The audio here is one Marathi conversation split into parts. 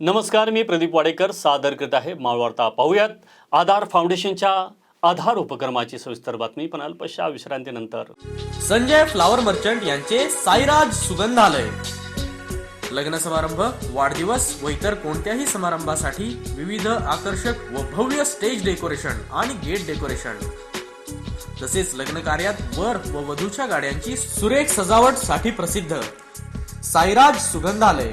नमस्कार मी प्रदीप वाडेकर सादर करत आहे माळवार्ता पाहूयात. आधार फाउंडेशनच्या आधार उपक्रमाची सविस्तर बातमी पण अल्पशा विश्रांतीनंतर. संजय फ्लावर मर्चंट यांचे साईराज सुगंधालय. लग्न समारंभ वाढदिवस व इतर कोणत्याही समारंभासाठी विविध आकर्षक व भव्य स्टेज डेकोरेशन आणि गेट डेकोरेशन. तसेच लग्न कार्यात वर व वधूच्या गाड्यांची सुरेख सजावटसाठी प्रसिद्ध साईराज सुगंधालय.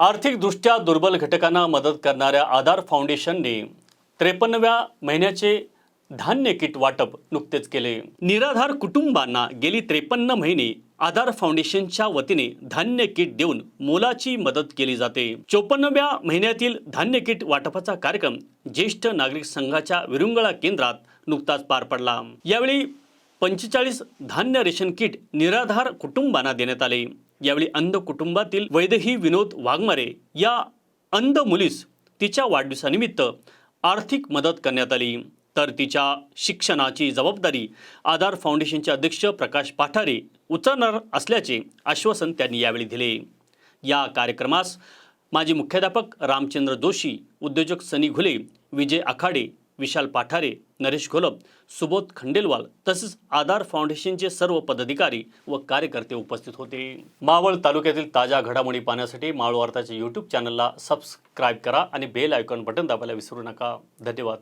आर्थिकदृष्ट्या दुर्बल घटकांना मदत करणाऱ्या आधार फाउंडेशनने त्रेपन्नव्या महिन्याचे धान्य किट वाटप नुकतेच केले. निराधार कुटुंबांना गेली त्रेपन्न महिने आधार फाउंडेशनच्या वतीने धान्य किट देऊन मोलाची मदत केली जाते. चोपन्नव्या महिन्यातील धान्य किट वाटपाचा कार्यक्रम ज्येष्ठ नागरिक संघाच्या विरुंगळा केंद्रात नुकताच पार पडला. यावेळी पंचेचाळीस धान्य रेशन किट निराधार कुटुंबांना देण्यात आले. यावेळी अंध कुटुंबातील वैदही विनोद वाघमारे या अंध मुलीस तिच्या वाढदिवसानिमित्त आर्थिक मदत करण्यात आली. तर तिच्या शिक्षणाची जबाबदारी आधार फाउंडेशनचे अध्यक्ष प्रकाश पाठारे उचलणार असल्याचे आश्वासन त्यांनी यावेळी दिले. या कार्यक्रमास माजी मुख्याध्यापक रामचंद्र जोशी उद्योजक सनी घुले विजय आखाडे विशाल पाठारे नरेश घोलप सुबोध खंडेलवाल तसेच आधार फाउंडेशनचे सर्व पदाधिकारी व कार्यकर्ते उपस्थित होते. मावळ तालुक्यातील ताज्या घडामोडी पाहण्यासाठी मावळ वार्ताच्या यूट्यूब चॅनलला सबस्क्राईब करा आणि बेल आयकॉन बटन दाबायला विसरू नका. धन्यवाद.